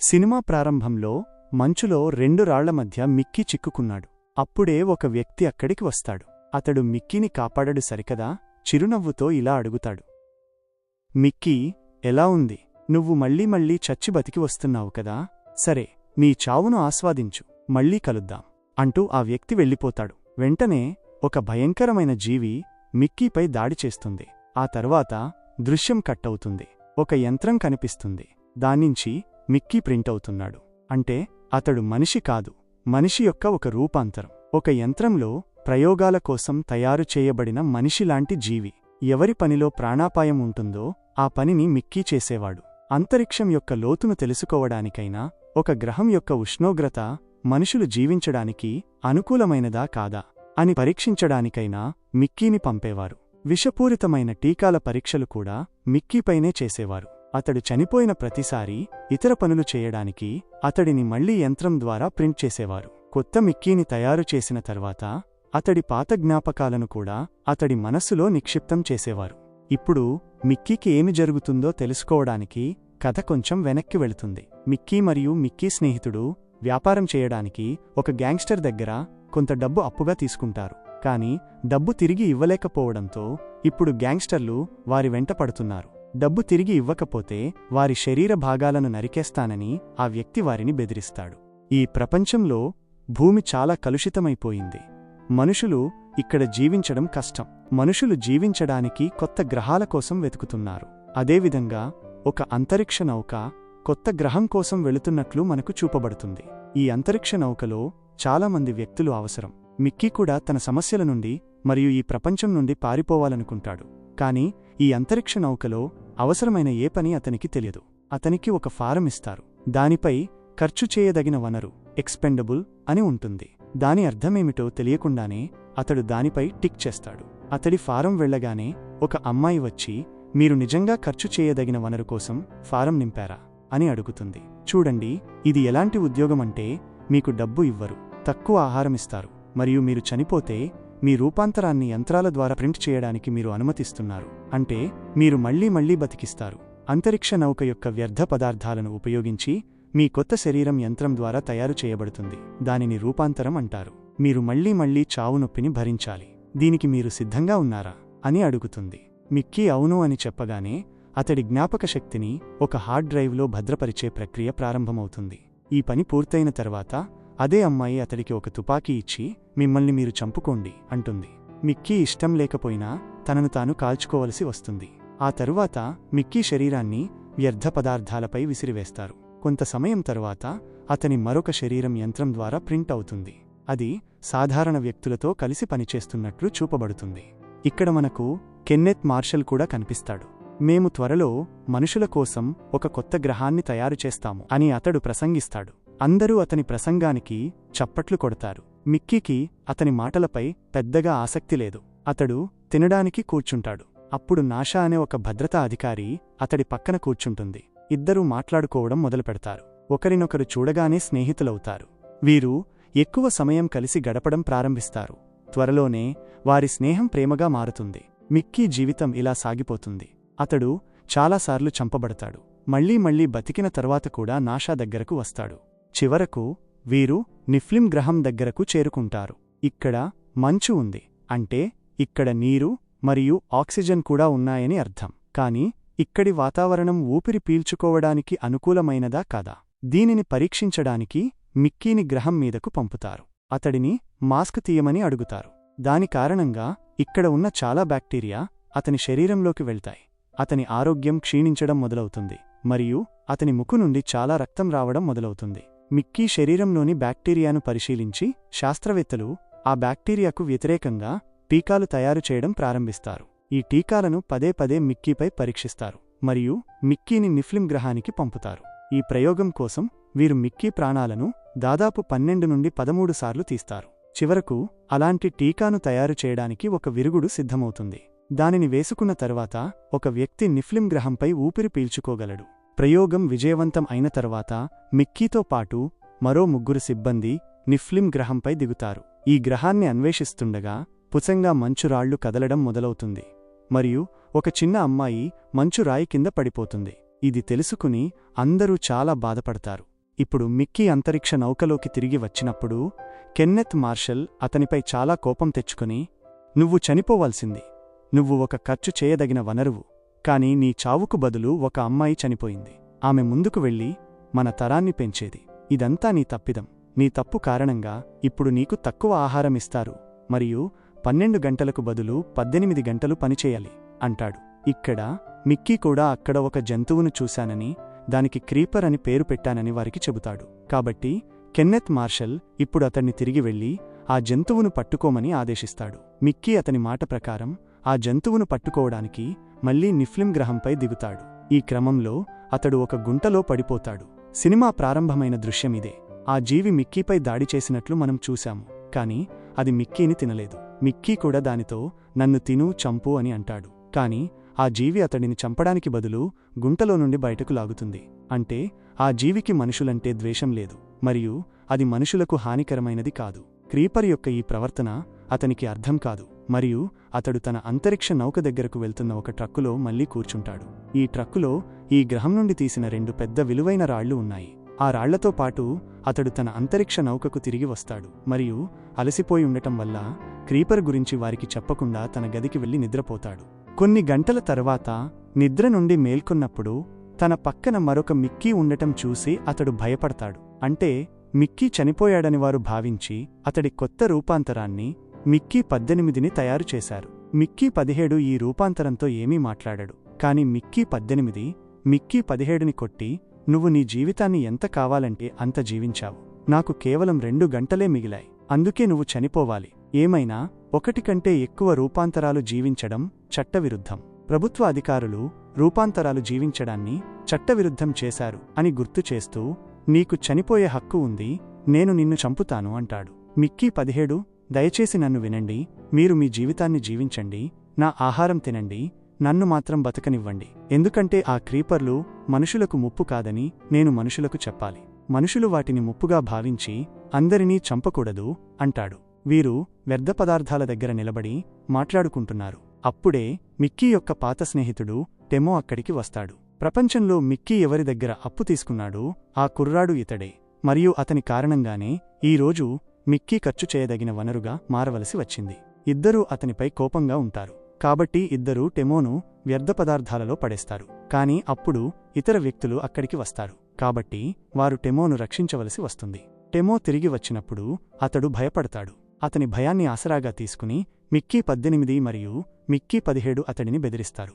Cinema ప్రారంభంలో మంచులో రెండు రాళ్ళ మధ్య మిక్కీ చిక్కుకున్నాడు. అప్పుడే ఒక వ్యక్తి అక్కడికి వస్తాడు. అతడు మిక్కీని కాపాడడు సరికదా? చిరునవ్వుతో ఇలా అడుగుతాడు. మిక్కీ ఎలా ఉంది? నువ్వు మళ్ళీ మళ్ళీ చచ్చి బతికి వస్తున్నావు కదా? సరే నీ చావును ఆస్వాదించు. మళ్ళీ కలుద్దాం అంటూ ఆ వ్యక్తి వెళ్ళిపోతాడు. వెంటనే ఒక భయంకరమైన జీవి మిక్కీపై దాడి చేస్తుంది. ఆ తర్వాత దృశ్యం కట్టవుతుంది ఒక యంత్రం కనిపిస్తుంది. దాన్నించి మిక్కీ ప్రింట్ అవుతున్నాడు. అంటే అతడు మనిషి కాదు. మనిషి యొక్క ఒక రూపాంతరం. ఒక యంత్రంలో ప్రయోగాల కోసం తయారు చేయబడిన మనిషిలాంటి జీవి. ఎవరి పనిలో ప్రాణాపాయం ఉంటుందో ఆ పనిని మిక్కీ చేసేవాడు. అంతరిక్షం యొక్క లోతును తెలుసుకోవడానికైనా ఒక గ్రహం యొక్క ఉష్ణోగ్రత మనుషులు జీవించడానికి అనుకూలమైనదా కాదా అని పరీక్షించడానికైనా మిక్కీని పంపేవారు. విషపూరితమైన టీకాల పరీక్షలు కూడా మిక్కీపైనే చేసేవారు. అతడు చనిపోయిన ప్రతిసారీ ఇతర పనులు చేయడానికి అతడిని మళ్ళీ యంత్రం ద్వారా ప్రింట్ చేసేవారు. కొత్త మిక్కీని తయారు చేసిన తర్వాత అతడి పాత జ్ఞాపకాలను కూడా అతడి మనస్సులో నిక్షిప్తం చేసేవారు. ఇప్పుడు మిక్కీకి ఏమి జరుగుతుందో తెలుసుకోవడానికి కథ కొంచెం వెనక్కి వెళుతుంది. మిక్కీ మరియు మిక్కీ స్నేహితుడు వ్యాపారం చేయడానికి ఒక గ్యాంగ్స్టర్ దగ్గర కొంత డబ్బు అప్పుగా తీసుకుంటారు. కాని డబ్బు తిరిగి ఇవ్వలేకపోవడంతో ఇప్పుడు గ్యాంగ్స్టర్లు వారి వెంట పడుతున్నారు. డబ్బు తిరిగి ఇవ్వకపోతే వారి శరీర భాగాలను నరికేస్తానని ఆ వ్యక్తి వారిని బెదిరిస్తాడు. ఈ ప్రపంచంలో భూమి చాలా కలుషితమైపోయింది. మనుషులు ఇక్కడ జీవించడం కష్టం. మనుషులు జీవించడానికి కొత్త గ్రహాల కోసం వెతుకుతున్నారు. అదేవిధంగా ఒక అంతరిక్ష నౌక కొత్త గ్రహం కోసం వెళుతున్నట్లు మనకు చూపబడుతుంది. ఈ అంతరిక్ష నౌకలో చాలామంది వ్యక్తులు అవసరం. మిక్కీ కూడా తన సమస్యల నుండి మరియు ఈ ప్రపంచం నుండి పారిపోవాలనుకుంటాడు. కాని ఈ అంతరిక్ష నౌకలో అవసరమైన ఏ పని అతనికి తెలియదు. అతనికి ఒక ఫారం ఇస్తారు. దానిపై ఖర్చు చేయదగిన వనరు ఎక్స్పెండబుల్ అని ఉంటుంది. దాని అర్థమేమిటో తెలియకుండానే అతడు దానిపై టిక్ చేస్తాడు. అతడి ఫారం వెళ్ళగానే ఒక అమ్మాయి వచ్చి మీరు నిజంగా ఖర్చు చేయదగిన వనరు కోసం ఫారం నింపారా? అని అడుగుతుంది. చూడండి ఇది ఎలాంటి ఉద్యోగమంటే మీకు డబ్బు ఇవ్వరు తక్కువ ఆహారమిస్తారు మరియు మీరు చనిపోతే మీ రూపాంతరాన్ని యంత్రాల ద్వారా ప్రింట్ చేయడానికి మీరు అనుమతిస్తున్నారు. అంటే మీరు మళ్ళీ మళ్ళీ బతికిస్తారు. అంతరిక్ష నౌక యొక్క వ్యర్థ పదార్థాలను ఉపయోగించి మీ కొత్త శరీరం యంత్రం ద్వారా తయారు చేయబడుతుంది. దానిని రూపాంతరం అంటారు. మీరు మళ్ళీ మళ్ళీ చావు నొప్పిని భరించాలి. దీనికి మీరు సిద్ధంగా ఉన్నారా? అని అడుగుతుంది. మిక్కీ అవును అని చెప్పగానే అతడి జ్ఞాపక శక్తిని ఒక హార్డ్ డ్రైవ్లో భద్రపరిచే ప్రక్రియ ప్రారంభమవుతుంది. ఈ పని పూర్తయిన తర్వాత అదే అమ్మాయి అతడికి ఒక తుపాకీ ఇచ్చి మిమ్మల్ని మీరు చంపుకోండి అంటుంది. మిక్కీ ఇష్టం లేకపోయినా తనను తాను కాల్చుకోవలసి వస్తుంది. ఆ తరువాత మిక్కీ శరీరాన్ని వ్యర్థ పదార్థాలపై విసిరివేస్తారు. కొంత సమయం తరువాత అతని మరొక శరీరం యంత్రం ద్వారా ప్రింట్ అవుతుంది. అది సాధారణ వ్యక్తులతో కలిసి పనిచేస్తున్నట్లు చూపబడుతుంది. ఇక్కడ మనకు కెన్నెత్ మార్షల్ కూడా కనిపిస్తాడు. మేము త్వరలో మనుషుల కోసం ఒక కొత్త గ్రహాన్ని తయారు చేస్తాము అని అతడు ప్రసంగిస్తాడు. అందరూ అతని ప్రసంగానికి చప్పట్లు కొడతారు. మిక్కీకి అతని మాటలపై పెద్దగా ఆసక్తి లేదు. అతడు తినడానికి కూర్చుంటాడు. అప్పుడు నాషా అనే ఒక భద్రతా అధికారి అతడి పక్కన కూర్చుంటుంది. ఇద్దరూ మాట్లాడుకోవడం మొదలుపెడతారు. ఒకరినొకరు చూడగానే స్నేహితులవుతారు. వీరు ఎక్కువ సమయం కలిసి గడపడం ప్రారంభిస్తారు. త్వరలోనే వారి స్నేహం ప్రేమగా మారుతుంది. మిక్కీ జీవితం ఇలా సాగిపోతుంది. అతడు చాలాసార్లు చంపబడతాడు. మళ్ళీ మళ్ళీ బతికిన తరువాత కూడా నాషా దగ్గరకు వస్తాడు. చివరకు వీరు నిఫ్లిం గ్రహం దగ్గరకు చేరుకుంటారు. ఇక్కడ మంచు ఉంది. అంటే ఇక్కడ నీరు మరియు ఆక్సిజన్ కూడా ఉన్నాయని అర్థం. కాని ఇక్కడి వాతావరణం ఊపిరి పీల్చుకోవడానికి అనుకూలమైనదా కాదా? దీనిని పరీక్షించడానికి మిక్కీని గ్రహం మీదకు పంపుతారు. అతడిని మాస్క్ తీయమని అడుగుతారు. దాని కారణంగా ఇక్కడ ఉన్న చాలా బ్యాక్టీరియా అతని శరీరంలోకి వెళ్తాయి. అతని ఆరోగ్యం క్షీణించడం మొదలవుతుంది. మరియు అతని ముక్కు నుండి చాలా రక్తం రావడం మొదలవుతుంది. మిక్కీ శరీరంలోని బ్యాక్టీరియాను పరిశీలించి శాస్త్రవేత్తలు ఆ బ్యాక్టీరియాకు వ్యతిరేకంగా టీకాలు తయారు చేయడం ప్రారంభిస్తారు. ఈ టీకాలను పదే పదే మిక్కీపై పరీక్షిస్తారు మరియు మిక్కీని నిఫ్లిం గ్రహానికి పంపుతారు. ఈ ప్రయోగం కోసం వీరు మిక్కీ ప్రాణాలను దాదాపు పన్నెండు నుండి పదమూడు సార్లు తీస్తారు. చివరకు అలాంటి టీకాను తయారు చేయడానికి ఒక విరుగుడు సిద్ధమవుతుంది. దానిని వేసుకున్న తర్వాత ఒక వ్యక్తి నిఫ్లిం గ్రహంపై ఊపిరి పీల్చుకోగలడు. ప్రయోగం విజయవంతం అయిన తర్వాత మిక్కీతో పాటు మరో ముగ్గురు సిబ్బంది నిఫ్లిం గ్రహంపై దిగుతారు. ఈ గ్రహాన్ని అన్వేషిస్తుండగా పుసంగా మంచురాళ్ళు కదలడం మొదలవుతుంది. మరియు ఒక చిన్న అమ్మాయి మంచు రాయి కింద పడిపోతుంది. ఇది తెలుసుకుని అందరూ చాలా బాధపడతారు. ఇప్పుడు మిక్కీ అంతరిక్ష నౌకలోకి తిరిగి వచ్చినప్పుడు కెన్నెత్ మార్షల్ అతనిపై చాలా కోపం తెచ్చుకుని నువ్వు చనిపోవాల్సింది. నువ్వు ఒక ఖర్చు చేయదగిన వనరువు. కాని నీ చావుకు బదులు ఒక అమ్మాయి చనిపోయింది. ఆమె ముందుకు వెళ్ళి మన తరాన్ని పెంచేది. ఇదంతా నీ తప్పిదం. నీ తప్పు కారణంగా ఇప్పుడు నీకు తక్కువ ఆహారం ఇస్తారు. మరియు పన్నెండు గంటలకు బదులు పద్దెనిమిది గంటలు పనిచేయాలి అంటాడు. ఇక్కడ మిక్కీ కూడా అక్కడ ఒక జంతువును చూశానని దానికి క్రీపర్ అని పేరు పెట్టానని వారికి చెబుతాడు. కాబట్టి కెన్నెత్ మార్షల్ ఇప్పుడు అతన్ని తిరిగి వెళ్ళి ఆ జంతువును పట్టుకోమని ఆదేశిస్తాడు. మిక్కీ అతని మాట ప్రకారం ఆ జంతువును పట్టుకోవడానికి మళ్ళీ నిఫ్లిం గ్రహంపై దిగుతాడు. ఈ క్రమంలో అతడు ఒక గుంటలో పడిపోతాడు. సినిమా ప్రారంభమైన దృశ్యమిదే ఆ జీవి మిక్కీపై దాడి చేసినట్లు మనం చూశాము కాని అది మిక్కీని తినలేదు. మిక్కీ కూడా దానితో నన్ను తిను చంపు అని అంటాడు. కాని ఆ జీవి అతడిని చంపడానికి బదులు గుంటలో నుండి బయటకు లాగుతుంది. అంటే ఆ జీవికి మనుషులంటే ద్వేషం లేదు మరియు అది మనుషులకు హానికరమైనది కాదు. క్రీపర్ యొక్క ఈ ప్రవర్తన అతనికి అర్థం కాదు. మరియు అతడు తన అంతరిక్ష నౌక దగ్గరకు వెళ్తున్న ఒక ట్రక్కులో మళ్ళీ కూర్చుంటాడు. ఈ ట్రక్కులో ఈ గ్రహం నుండి తీసిన రెండు పెద్ద విలువైన రాళ్ళు ఉన్నాయి. ఆ రాళ్ళతో పాటు అతడు తన అంతరిక్ష నౌకకు తిరిగి వస్తాడు మరియు అలసిపోయి ఉండటం వల్ల క్రీపర్ గురించి వారికి చెప్పకుండా తన గదికి వెళ్ళి నిద్రపోతాడు. కొన్ని గంటల తర్వాత నిద్ర నుండి మేల్కొన్నప్పుడు తన పక్కన మరొక మిక్కీ ఉండటం చూసి అతడు భయపడతాడు. అంటే మిక్కీ చనిపోయాడని వారు భావించి అతడి కొత్త రూపాంతరాన్ని మిక్కీ పద్దెనిమిదిని తయారు చేశారు. మిక్కీ పదిహేడు ఈ రూపాంతరంతో ఏమీ మాట్లాడాడు. కాని మిక్కీ పద్దెనిమిది మిక్కీ పదిహేడుని కొట్టి నువ్వు నీ జీవితాన్ని ఎంత కావాలంటే అంత జీవించావు. నాకు కేవలం రెండు గంటలే మిగిలాయి. అందుకే నువ్వు చనిపోవాలి. ఏమైనా ఒకటి కంటే ఎక్కువ రూపాంతరాలు జీవించడం చట్టవిరుద్ధం. ప్రభుత్వ అధికారులు రూపాంతరాలు జీవించడాన్ని చట్టవిరుద్ధం చేశారు అని గుర్తు చేస్తూ నీకు చనిపోయే హక్కు ఉంది నేను నిన్ను చంపుతాను అంటాడు. మిక్కీ పదిహేడు దయచేసి నన్ను వినండి మీరు మీ జీవితాన్ని జీవించండి నా ఆహారం తినండి నన్ను మాత్రం బతకనివ్వండి. ఎందుకంటే ఆ క్రీపర్లు మనుషులకు ముప్పు కాదని నేను మనుషులకు చెప్పాలి. మనుషులు వాటిని ముప్పుగా భావించి అందరినీ చంపకూడదు అంటాడు. వీరు వ్యర్థ పదార్థాల దగ్గర నిలబడి మాట్లాడుకుంటున్నారు. అప్పుడే మిక్కీ యొక్క పాత స్నేహితుడు టెమో అక్కడికి వస్తాడు. ప్రపంచంలో మిక్కీ ఎవరి దగ్గర అప్పు తీసుకున్నాడో ఆ కుర్రాడు ఇతడే. మరియు అతని కారణంగానే ఈరోజు మిక్కీ ఖర్చు చేయదగిన వనరుగా మారవలసి వచ్చింది. ఇద్దరూ అతనిపై కోపంగా ఉంటారు. కాబట్టి ఇద్దరూ టెమోను వ్యర్థ పదార్థాలలో పడేస్తారు. కాని అప్పుడు ఇతర వ్యక్తులు అక్కడికి వస్తారు. కాబట్టి వారు టెమోను రక్షించవలసి వస్తుంది. టెమో తిరిగి వచ్చినప్పుడు అతడు భయపడతాడు. అతని భయాన్ని ఆసరాగా తీసుకుని మిక్కీ పద్దెనిమిది మరియు మిక్కీ పదిహేడు అతడిని బెదిరిస్తారు.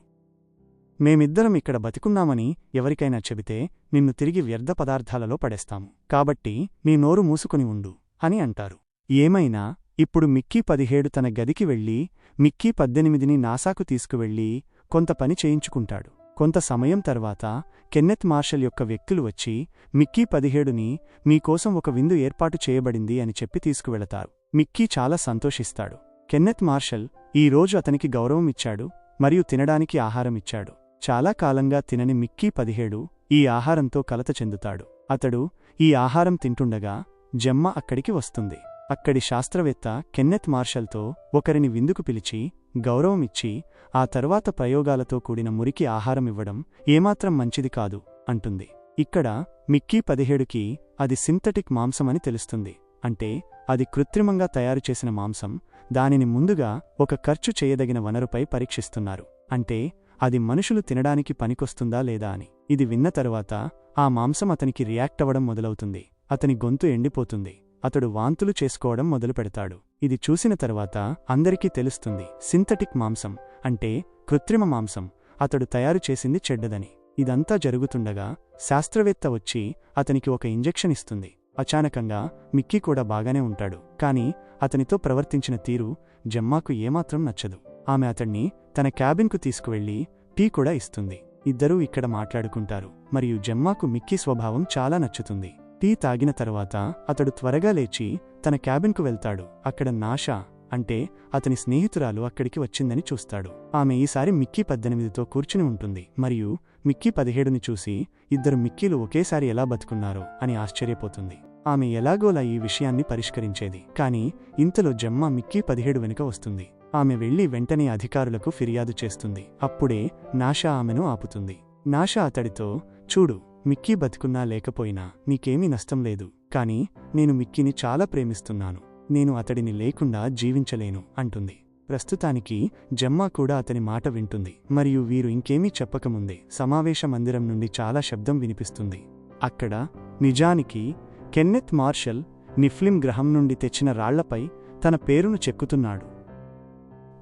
మేమిద్దరం ఇక్కడ బతికున్నామని ఎవరికైనా చెబితే నిన్ను తిరిగి వ్యర్థ పదార్థాలలో పడేస్తాము. కాబట్టి నీ నోరు మూసుకుని ఉండు. అని అంటారు. ఏమైనా ఇప్పుడు మిక్కీ పదిహేడు తన గదికి వెళ్ళి మిక్కీ పద్దెనిమిదిని నాసాకు తీసుకువెళ్ళి కొంత పని చేయించుకుంటాడు. కొంత సమయం తర్వాత కెన్నెత్ మార్షల్ యొక్క వ్యక్తులు వచ్చి మిక్కీ పదిహేడుని మీకోసం ఒక విందు ఏర్పాటు చేయబడింది అని చెప్పి తీసుకువెళతారు. మిక్కీ చాలా సంతోషిస్తాడు. కెన్నెత్ మార్షల్ ఈ రోజు అతనికి గౌరవం ఇచ్చాడు మరియు తినడానికి ఆహారం ఇచ్చాడు. చాలా కాలంగా తినని మిక్కీ పదిహేడు ఈ ఆహారంతో కలత చెందుతాడు. అతడు ఈ ఆహారం తింటుండగా జమ్మ అక్కడికి వస్తుంది. అక్కడి శాస్త్రవేత్త కెన్నెత్ మార్షల్తో ఒకరిని విందుకు పిలిచి గౌరవం ఇచ్చి ఆ తర్వాత ప్రయోగాలతో కూడిన మురికి ఆహారం ఇవ్వడం ఏమాత్రం మంచిది కాదు అంటుంది. ఇక్కడ మిక్కీ పదిహేడుకి అది సింథటిక్ మాంసమని తెలుస్తుంది. అంటే అది కృత్రిమంగా తయారుచేసిన మాంసం దానిని ముందుగా ఒక ఖర్చు చేయదగిన వనరుపై పరీక్షిస్తున్నారు. అంటే అది మనుషులు తినడానికి పనికొస్తుందా లేదా అని. ఇది విన్న తరువాత ఆ మాంసం అతనికి రియాక్ట్ అవ్వడం మొదలవుతుంది. అతని గొంతు ఎండిపోతుంది. అతడు వాంతులు చేసుకోవడం మొదలుపెడతాడు. ఇది చూసిన తరువాత అందరికీ తెలుస్తుంది సింథటిక్ మాంసం అంటే కృత్రిమ మాంసం. అతడు తయారు చేసింది చెడ్డదని. ఇదంతా జరుగుతుండగా శాస్త్రవేత్త వచ్చి అతనికి ఒక ఇంజెక్షన్ ఇస్తుంది. అచానకంగా మిక్కీ కూడా బాగానే ఉంటాడు. కాని అతనితో ప్రవర్తించిన తీరు జమ్మాకు ఏమాత్రం నచ్చదు. ఆమె అతణ్ణి తన క్యాబిన్కు తీసుకువెళ్ళి టీ కూడా ఇస్తుంది. ఇద్దరూ ఇక్కడ మాట్లాడుకుంటారు. మరియు జమ్మాకు మిక్కీ స్వభావం చాలా నచ్చుతుంది. టీ తాగిన తర్వాత అతడు త్వరగా లేచి తన క్యాబిన్కు వెళ్తాడు. అక్కడ నాషా అంటే అతని స్నేహితురాలు అక్కడికి వచ్చిందని చూస్తాడు. ఆమె ఈసారి మిక్కీ పద్దెనిమిదితో కూర్చుని ఉంటుంది. మరియు మిక్కీ పదిహేడుని చూసి ఇద్దరు మిక్కీలు ఒకేసారి ఎలా బతుకున్నారో అని ఆశ్చర్యపోతుంది. ఆమె ఎలాగోలా ఈ విషయాన్ని పరిష్కరించేది. కాని ఇంతలో జమ్మ మిక్కీ పదిహేడు వెనుక వస్తుంది. ఆమె వెళ్ళి వెంటనే అధికారులకు ఫిర్యాదు చేస్తుంది. అప్పుడే నాషా ఆమెను ఆపుతుంది. నాషా అతడితో చూడు మిక్కీ బతుకున్నా లేకపోయినా నీకేమీ నష్టం లేదు. కానీ నేను మిక్కీని చాలా ప్రేమిస్తున్నాను. నేను అతడిని లేకుండా జీవించలేను అంటుంది. ప్రస్తుతానికి జమ్మా కూడా అతని మాట వింటుంది. మరియు వీరు ఇంకేమీ చెప్పకముందే సమావేశ మందిరం నుండి చాలా శబ్దం వినిపిస్తుంది. అక్కడ నిజానికి కెన్నెత్ మార్షల్ నిఫ్లిం గ్రహం నుండి తెచ్చిన రాళ్ళపై తన పేరును చెక్కుతున్నాడు.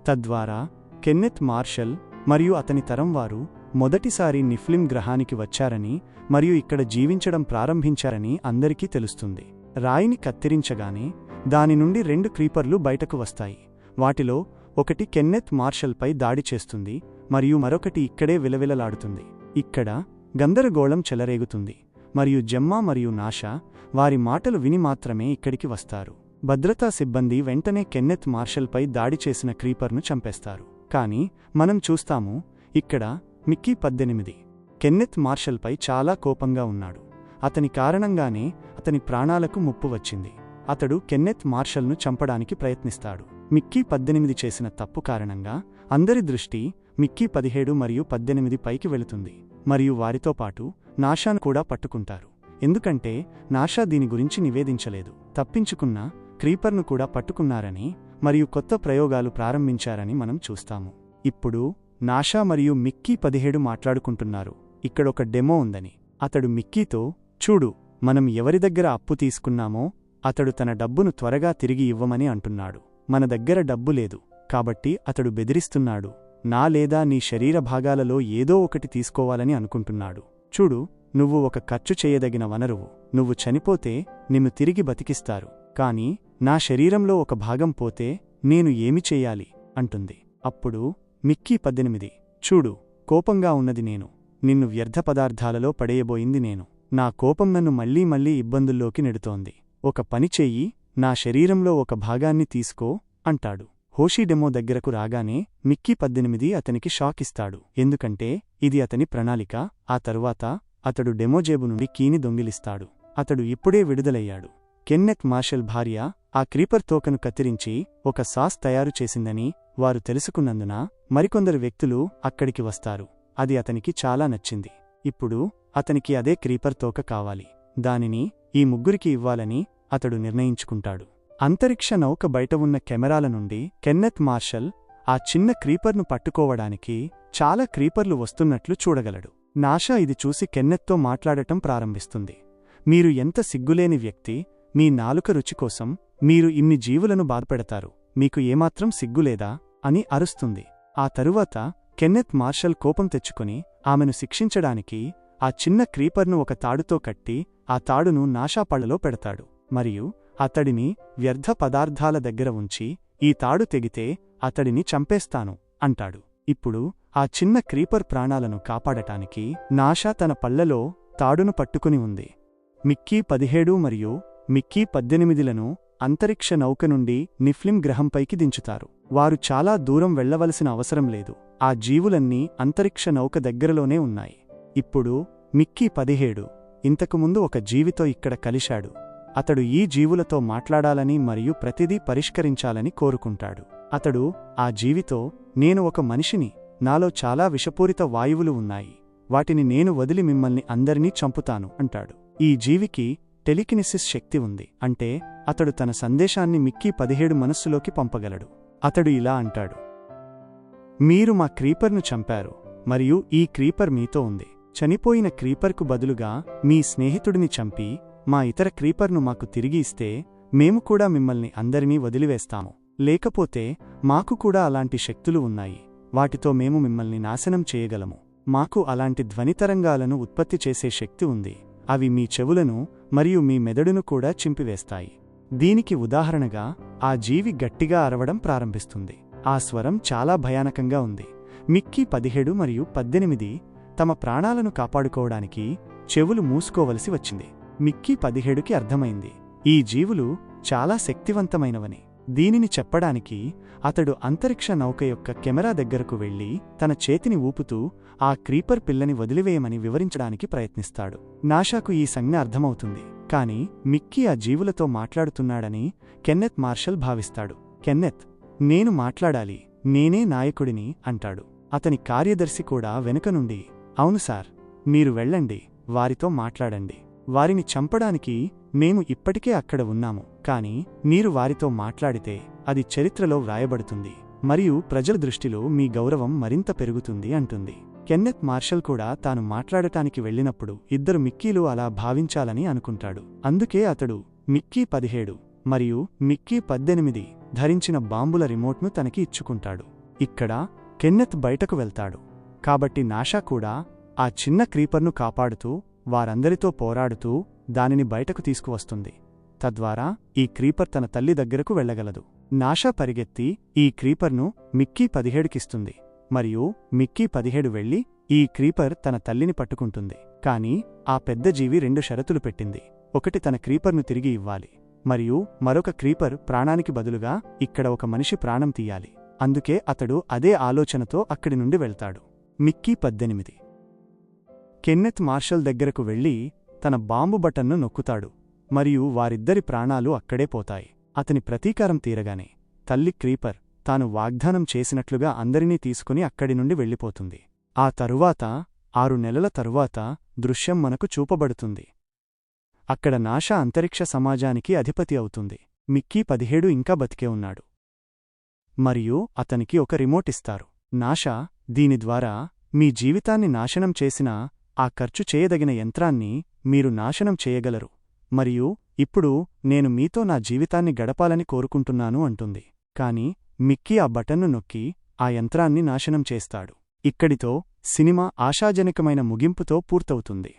తద్వారా కెన్నెత్ మార్షల్ మరియు అతని తరం వారు మొదటిసారి నిఫ్లిం గ్రహానికి వచ్చారని మరియు ఇక్కడ జీవించడం ప్రారంభించారని అందరికీ తెలుస్తుంది. రాయిని కత్తిరించగానే దాని నుండి రెండు క్రీపర్లు బయటకు వస్తాయి. వాటిలో ఒకటి కెన్నెత్ మార్షల్పై దాడి చేస్తుంది మరియు మరొకటి ఇక్కడే విలవిలలాడుతుంది. ఇక్కడ గందరగోళం చెలరేగుతుంది మరియు జమ్మా మరియు నాషా వారి మాటలు విని మాత్రమే ఇక్కడికి వస్తారు. భద్రతా సిబ్బంది వెంటనే కెన్నెత్ మార్షల్పై దాడి చేసిన క్రీపర్ను చంపేస్తారు. కాని మనం చూస్తాము ఇక్కడ మిక్కీ పద్దెనిమిది. కెన్నెత్ మార్షల్పై చాలా కోపంగా ఉన్నాడు. అతని కారణంగానే అతని ప్రాణాలకు ముప్పు వచ్చింది. అతడు కెన్నెత్ మార్షల్ను చంపడానికి ప్రయత్నిస్తాడు. మిక్కీ పద్దెనిమిది చేసిన తప్పు కారణంగా అందరి దృష్టి మిక్కీ పదిహేడు మరియు పద్దెనిమిది పైకి వెళుతుంది. మరియు వారితో పాటు నాషాను కూడా పట్టుకుంటారు. ఎందుకంటే నాషా దీని గురించి నివేదించలేదు. తప్పించుకున్న క్రీపర్ను కూడా పట్టుకున్నారని మరియు కొత్త ప్రయోగాలు ప్రారంభించారని మనం చూస్తాము. ఇప్పుడు నాషా మరియు మిక్కీ పదిహేడు మాట్లాడుకుంటున్నారు. ఇక్కడొక డెమో ఉందని. అతడు మిక్కీతో చూడు మనం ఎవరి దగ్గర అప్పు తీసుకున్నామో అతడు తన డబ్బును త్వరగా తిరిగి ఇవ్వమని అంటున్నాడు. మన దగ్గర డబ్బు లేదు. కాబట్టి అతడు బెదిరిస్తున్నాడు. నా లేదా నీ శరీర భాగాలలో ఏదో ఒకటి తీసుకోవాలని అనుకుంటున్నాడు. చూడు నువ్వు ఒక ఖర్చు చేయదగిన వనరువు. నువ్వు చనిపోతే నిన్ను తిరిగి బతికిస్తారు. కాని నా శరీరంలో ఒక భాగం పోతే నేను ఏమి చెయ్యాలి అంటుంది. అప్పుడు మిక్కీ పద్దెనిమిది. చూడు కోపంగా ఉన్నది నేను. నిన్ను వ్యర్థ పదార్థాలలో పడేయబోయింది నేను. నా కోపం నన్ను మళ్ళీ మళ్ళీ ఇబ్బందుల్లోకి నెడుతోంది. ఒక పని చెయ్యి నా శరీరంలో ఒక భాగాన్ని తీసుకో అంటాడు. హోషీడెమో దగ్గరకు రాగానే మిక్కీ పద్దెనిమిది అతనికి షాకిస్తాడు ఎందుకంటే ఇది అతని ప్రణాళిక ఆ తరువాత అతడు డెమోజేబు నుండి కీని దొంగిలిస్తాడు. అతడు ఇప్పుడే విడుదలయ్యాడు. కెన్నెత్ మార్షల్ భార్య ఆ క్రీపర్ తోకను కత్తిరించి ఒక సాస్ తయారు చేసిందని వారు తెలుసుకున్నందున మరికొందరు వ్యక్తులు అక్కడికి వస్తారు. అది అతనికి చాలా నచ్చింది. ఇప్పుడు అతనికి అదే క్రీపర్ తోక కావాలి. దానిని ఈ ముగ్గురికి ఇవ్వాలని అతడు నిర్ణయించుకుంటాడు. అంతరిక్ష నౌక బయట ఉన్న కెమెరాల నుండి కెన్నెత్ మార్షల్ ఆ చిన్న క్రీపర్ను పట్టుకోవడానికి చాలా క్రీపర్లు వస్తున్నట్లు చూడగలడు. నాషా ఇది చూసి కెన్నెత్తో మాట్లాడటం ప్రారంభిస్తుంది. మీరు ఎంత సిగ్గులేని వ్యక్తి మీ నాలుక రుచి కోసం మీరు ఇన్ని జీవులను బాధపెడతారు. మీకు ఏమాత్రం సిగ్గులేదా అని అరుస్తుంది. ఆ తరువాత కెన్నెత్ మార్షల్ కోపం తెచ్చుకుని ఆమెను శిక్షించడానికి ఆ చిన్న క్రీపర్ను ఒక తాడుతో కట్టి ఆ తాడును నాశాపళ్ళలో పెడతాడు. మరియు అతడిని వ్యర్థ పదార్థాల దగ్గర ఉంచి ఈ తాడు తెగితే అతడిని చంపేస్తాను అంటాడు. ఇప్పుడు ఆ చిన్న క్రీపర్ ప్రాణాలను కాపాడటానికి నాషా తన పళ్ళలో తాడును పట్టుకుని ఉంది. మిక్కీ పదిహేడు మరియు మిక్కీ పద్దెనిమిదిలను అంతరిక్ష నౌక నుండి నిఫ్లిం గ్రహంపైకి దించుతారు. వారు చాలా దూరం వెళ్ళవలసిన అవసరం లేదు. ఆ జీవులన్నీ అంతరిక్ష నౌక దగ్గరలోనే ఉన్నాయి. ఇప్పుడు మిక్కీ పదిహేడు ఇంతకుముందు ఒక జీవితో ఇక్కడ కలిశాడు. అతడు ఈ జీవులతో మాట్లాడాలని మరియు ప్రతిదీ పరిష్కరించాలని కోరుకుంటాడు. అతడు ఆ జీవితో నేను ఒక మనిషిని నాలో చాలా విషపూరిత వాయువులు ఉన్నాయి. వాటిని నేను వదిలి మిమ్మల్ని అందరినీ చంపుతాను అంటాడు. ఈ జీవికి టెలికినిసిస్ శక్తి ఉంది. అంటే అతడు తన సందేశాన్ని మిక్కీ పదిహేడు మనస్సులోకి పంపగలడు. అతడు ఇలా అంటాడు. మీరు మా క్రీపర్ను చంపారు మరియు ఈ క్రీపర్ మీతో ఉంది. చనిపోయిన క్రీపర్కు బదులుగా మీ స్నేహితుడిని చంపి మా ఇతర క్రీపర్ను మాకు తిరిగి ఇస్తే మేము కూడా మిమ్మల్ని అందరినీ వదిలివేస్తాము. లేకపోతే మాకు కూడా అలాంటి శక్తులు ఉన్నాయి. వాటితో మేము మిమ్మల్ని నాశనం చేయగలము. మాకు అలాంటి ధ్వనితరంగాలను ఉత్పత్తి చేసే శక్తి ఉంది. అవి మీ చెవులను మరియు మీ మెదడును కూడా చింపివేస్తాయి. దీనికి ఉదాహరణగా ఆ జీవి గట్టిగా అరవడం ప్రారంభిస్తుంది. ఆ స్వరం చాలా భయానకంగా ఉంది. మిక్కీ పదిహేడు మరియు పద్దెనిమిది తమ ప్రాణాలను కాపాడుకోవడానికి చెవులు మూసుకోవలసి వచ్చింది. మిక్కీ పదిహేడుకి అర్థమైంది. ఈ జీవులు చాలా శక్తివంతమైనవని. దీనిని చెప్పడానికి అతడు అంతరిక్ష నౌక యొక్క కెమెరా దగ్గరకు వెళ్ళి తన చేతిని ఊపుతూ ఆ క్రీపర్ పిల్లని వదిలివేయమని వివరించడానికి ప్రయత్నిస్తాడు. నాషాకు ఈ సంజ్ఞ అర్థమవుతుంది. కాని మిక్కీ ఆ జీవులతో మాట్లాడుతున్నాడని కెన్నెత్ మార్షల్ భావిస్తాడు. కెన్నెత్ నేను మాట్లాడాలి నేనే నాయకుడిని అంటాడు. అతని కార్యదర్శి కూడా వెనుక నుండి అవును సార్ మీరు వెళ్ళండి వారితో మాట్లాడండి. వారిని చంపడానికి మేము ఇప్పటికే అక్కడ ఉన్నాము కాని మీరు వారితో మాట్లాడితే అది చరిత్రలో వ్రాయబడుతుంది మరియు ప్రజల దృష్టిలో మీ గౌరవం మరింత పెరుగుతుంది అంటుంది. కెన్నెత్ మార్షల్ కూడా తాను మాట్లాడటానికి వెళ్ళినప్పుడు ఇద్దరు మిక్కీలు అలా భావించాలని అనుకుంటాడు. అందుకే అతడు మిక్కీ పదిహేడు మరియు మిక్కీ పద్దెనిమిది ధరించిన బాంబుల రిమోట్ను తనకి ఇచ్చుకుంటాడు. ఇక్కడ కెన్నెత్ బయటకు వెళ్తాడు. కాబట్టి నాషా కూడా ఆ చిన్న క్రీపర్ను కాపాడుతూ వారందరితో పోరాడుతూ దానిని బయటకు తీసుకువస్తుంది. తద్వారా ఈ క్రీపర్ తన తల్లి దగ్గరకు వెళ్ళగలదు. నాషా పరిగెత్తి ఈ క్రీపర్ను మిక్కీ పదిహేడుకిస్తుంది. మరియు మిక్కీ పదిహేడు వెళ్ళి ఈ క్రీపర్ తన తల్లిని పట్టుకుంటుంది. కాని ఆ పెద్ద జీవి రెండు షరతులు పెట్టింది. ఒకటి తన క్రీపర్ను తిరిగి ఇవ్వాలి. మరియు మరొక క్రీపర్ ప్రాణానికి బదులుగా ఇక్కడ ఒక మనిషి ప్రాణం తీయాలి. అందుకే అతడు అదే ఆలోచనతో అక్కడి నుండి వెళ్తాడు. మిక్కీ పద్దెనిమిది. కెన్నెత్ మార్షల్ దగ్గరకు వెళ్ళి తన బాంబు బటన్ను నొక్కుతాడు. మరియు వారిద్దరి ప్రాణాలు అక్కడే పోతాయి. అతని ప్రతీకారం తీరగానే తల్లి క్రీపర్ తాను వాగ్దానం చేసినట్లుగా అందరినీ తీసుకుని అక్కడి నుండి వెళ్ళిపోతుంది. ఆ తరువాత ఆరు నెలల తరువాత దృశ్యం మనకు చూపబడుతుంది. అక్కడ నాషా అంతరిక్ష సమాజానికి అధిపతి అవుతుంది. మిక్కీ పదిహేడు ఇంకా బతికే ఉన్నాడు. మరియు అతనికి ఒక రిమోట్ ఇస్తారు. నాషా దీని ద్వారా మీ జీవితాన్ని నాశనం చేసిన ఆ ఖర్చు చేయదగిన యంత్రాన్ని మీరు నాశనం చేయగలరు. మరియు ఇప్పుడు నేను మీతో నా జీవితాన్ని గడపాలని కోరుకుంటున్నాను అంటుంది. కాని మిక్కీ ఆ బటన్ను నొక్కి ఆ యంత్రాన్ని నాశనం చేస్తాడు. ఇక్కడితో సినిమా ఆశాజనకమైన ముగింపుతో పూర్తవుతుంది.